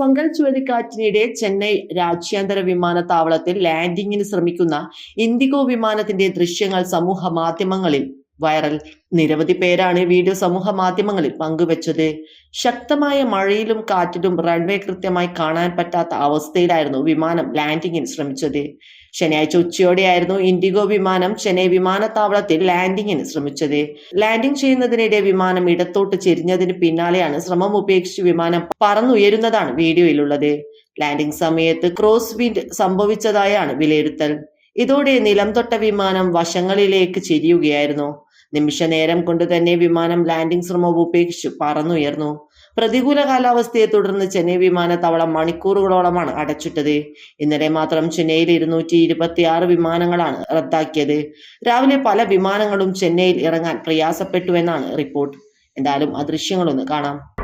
Fungal ചുഴലിക്കാറ്റിനിടെ Chennai രാജ്യാന്തര വിമാനത്താവളത്തിൽ ലാൻഡിങ്ങിന് ശ്രമിക്കുന്ന ഇൻഡിഗോ വിമാനത്തിന്റെ ദൃശ്യങ്ങൾ സമൂഹ മാധ്യമങ്ങളിൽ വൈറൽ. നിരവധി പേരാണ് വീഡിയോ സമൂഹ മാധ്യമങ്ങളിൽ പങ്കുവച്ചത്. ശക്തമായ മഴയിലും കാറ്റിലും റൺവേ കൃത്യമായി കാണാൻ പറ്റാത്ത അവസ്ഥയിലായിരുന്നു വിമാനം ലാൻഡിങ്ങിന് ശ്രമിച്ചത്. ശനിയാഴ്ച ഉച്ചയോടെയായിരുന്നു ഇൻഡിഗോ വിമാനം ചെന്നൈ വിമാനത്താവളത്തിൽ ലാൻഡിങ്ങിന് ശ്രമിച്ചത്. ലാൻഡിംഗ് ചെയ്യുന്നതിനിടെ വിമാനം ഇടത്തോട്ട് ചെരിഞ്ഞതിന് പിന്നാലെയാണ് ശ്രമം ഉപേക്ഷിച്ച് വിമാനം പറന്നുയരുന്നതാണ് വീഡിയോയിലുള്ളത്. ലാൻഡിംഗ് സമയത്ത് ക്രോസ് വിൻഡ് സംഭവിച്ചതായാണ് വിലയിരുത്തൽ. ഇതോടെ നിലം തൊട്ട വിമാനം വശങ്ങളിലേക്ക് ചെരിയുകയായിരുന്നു. നിമിഷ നേരം കൊണ്ട് തന്നെ വിമാനം ലാൻഡിംഗ് ശ്രമം ഉപേക്ഷിച്ചു പറന്നുയർന്നു. പ്രതികൂല കാലാവസ്ഥയെ തുടർന്ന് ചെന്നൈ വിമാനത്താവളം മണിക്കൂറുകളോളമാണ് അടച്ചിട്ടത്. ഇന്നലെ മാത്രം ചെന്നൈയിൽ ഇരുന്നൂറ്റി ഇരുപത്തി ആറ് വിമാനങ്ങളാണ് റദ്ദാക്കിയത്. രാവിലെ പല വിമാനങ്ങളും ചെന്നൈയിൽ ഇറങ്ങാൻ പ്രയാസപ്പെട്ടുവെന്നാണ് റിപ്പോർട്ട്. എന്തായാലും ആ ദൃശ്യങ്ങളൊന്ന് കാണാം.